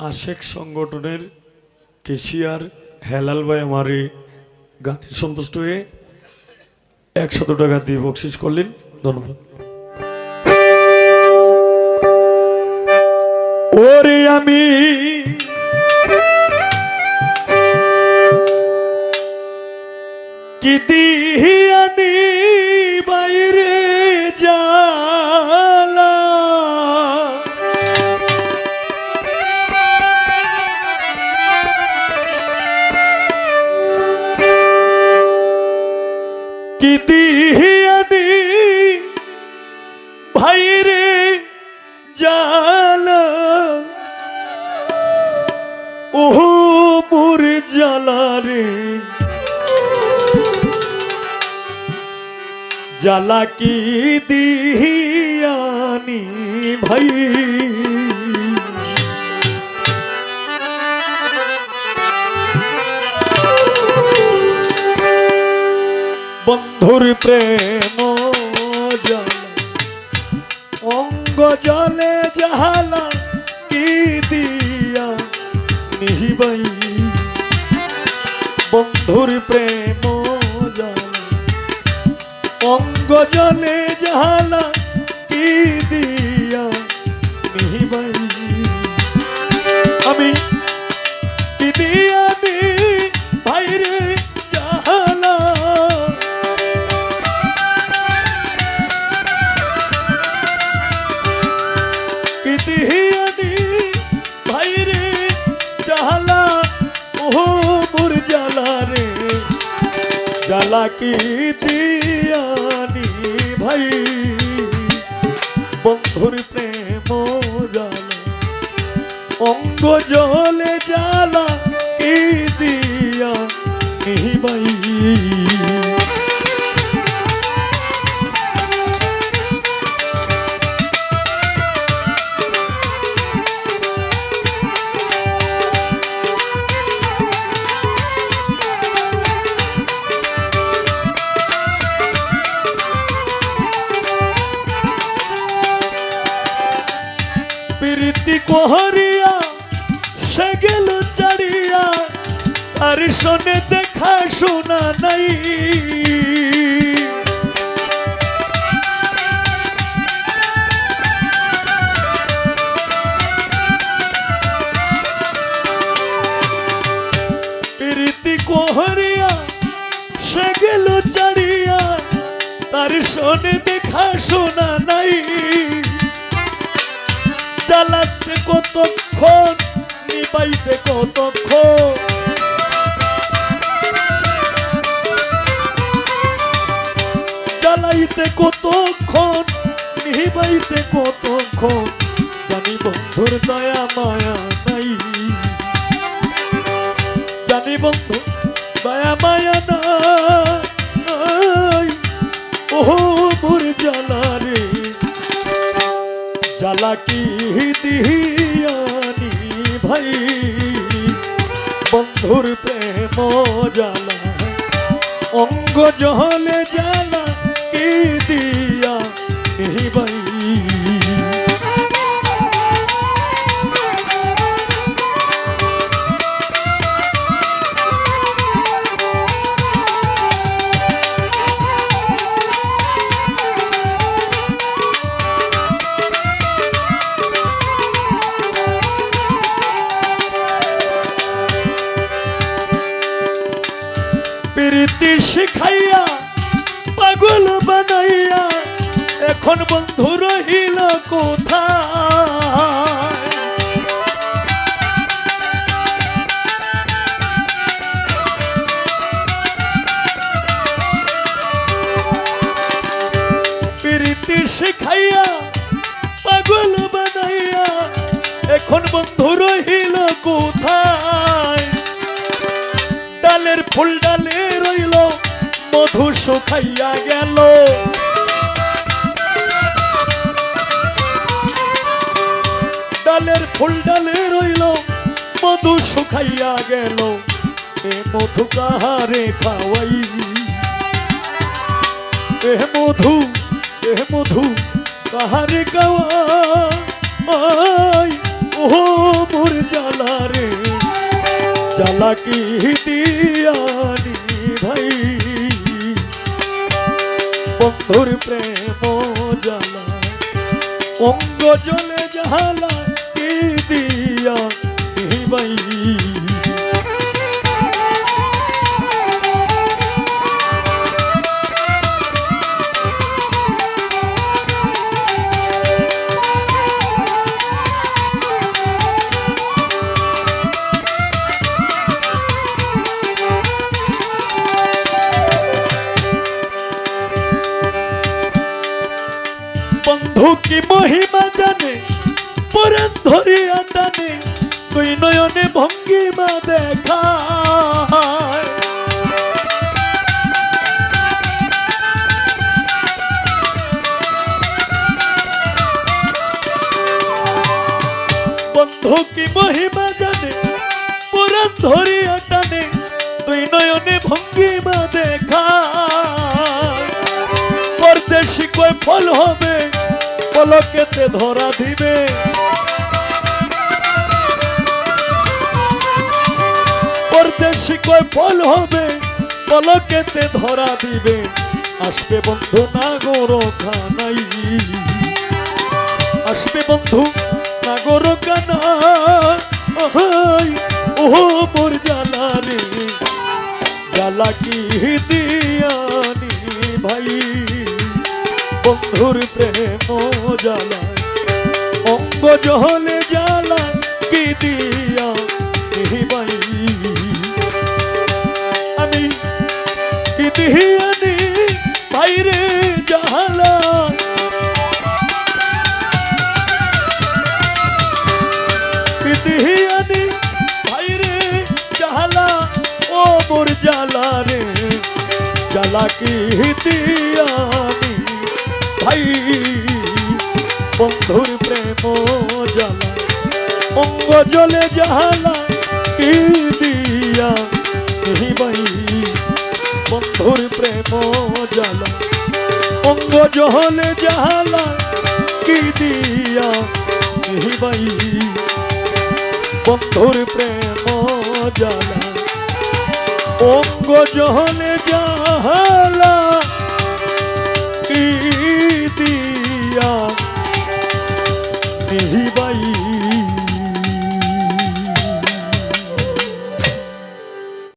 আশেক সংগঠনের কেশিয়ার হেলাল ভাই আমারে গানে সন্তুষ্ট হয়ে একশত টাকা দিয়ে বকশিস করলেন। ধন্যবাদ। ওরে আমি কি দিহিয়ানি রে জ্বালা কি দিহিয়ানি ভাই বন্ধুর প্রেম জ্বালা অঙ্গ জলে জাহালা কি দিয়া নিহিবাই বন্ধুর প্রেম অঙ্গ জলে জাহালা কি জ্বালা কি দিয়ানি ভাই। বন্ধুর প্রেম জ্বালা অঙ্গ জলে জালা কি দিয়া ভাই কোহরিয়া, সে গেল চারিয়া। আর শোনে দেখা শোনা নাই। কোহরিয়া, সে গেল চারিয়া। তার শোনে দেখা শোনা নাই। জ্বালাতে কতক্ষণ? নিবাইতে কতক্ষণ? জ্বালাইতে কতক্ষণ? নিবাইতে কতক্ষণ? জানি বন্ধুর দয়া, মায়া নাই। জানি বন্ধু দয়া, মায়া নাই। ওহো মোর জ্বালা। রে জ্বালা কি দিয়ানি ভাই বন্ধুর প্রেম জ্বালা অঙ্গ জহলে জ্বালা এখন বন্ধু রহিল কোথায়? প্রীতি শিখাইয়া পাগল বানাইয়া এখন বন্ধু রহিল কোথায়? ডালের ফুল ডালে রইল, মধু শুকাইয়া গেল। ডালের ফুল ডালে রইল, মধু শুকাইয়া গেল। এ মধু কাহারে খাওয়াই? এ মধু এ মধু কাহারে গাওয়া ও মোর জাল জ্বালা কি দিয়ানি ভাই বন্ধুর প্রেম জ্বালা অঙ্গ জলে জ্বালা ভাই। বন্ধু কি মহিমা জানে পরাণ ধরিয়া টানে। তুই নয়নে ভঙ্গিমা দেখা বন্ধু কি মহিমা জানে, পরাণ ধরিয়া টানে তুই নয়নে ভঙ্গিমা দেখা পরদেশি কয় ফল হবে পলকেতে ধরা দিবে। পরদেশি কয় ফল হবে পলকেতে ধরা দিবে। আসবে বন্ধু নাগর খানাই আসবে বন্ধু নাগর কানা ও মোর জ্বালা রে। জ্বালা কি দিয়ানি ভাই? বন্ধুর প্রেম জ্বালা, অঙ্গ জহলে জ্বালা কি দিয়া? ভাই দিয়ানি বাইরে জ্বালা কি দিয়ানি বাইরে জ্বালা ও মোর জ্বালা রে, জ্বালা কি দিয়ানি ভাই, বন্ধুর প্রেম জ্বালা অঙ্গ জলে জ্বালা কি দিয়া? বন্ধুর প্রেম জ্বালা অঙ্গ জহলে জ্বালা, কি দিয়া ভাই বন্ধুর প্রেম জ্বালা অঙ্গ জহলে যা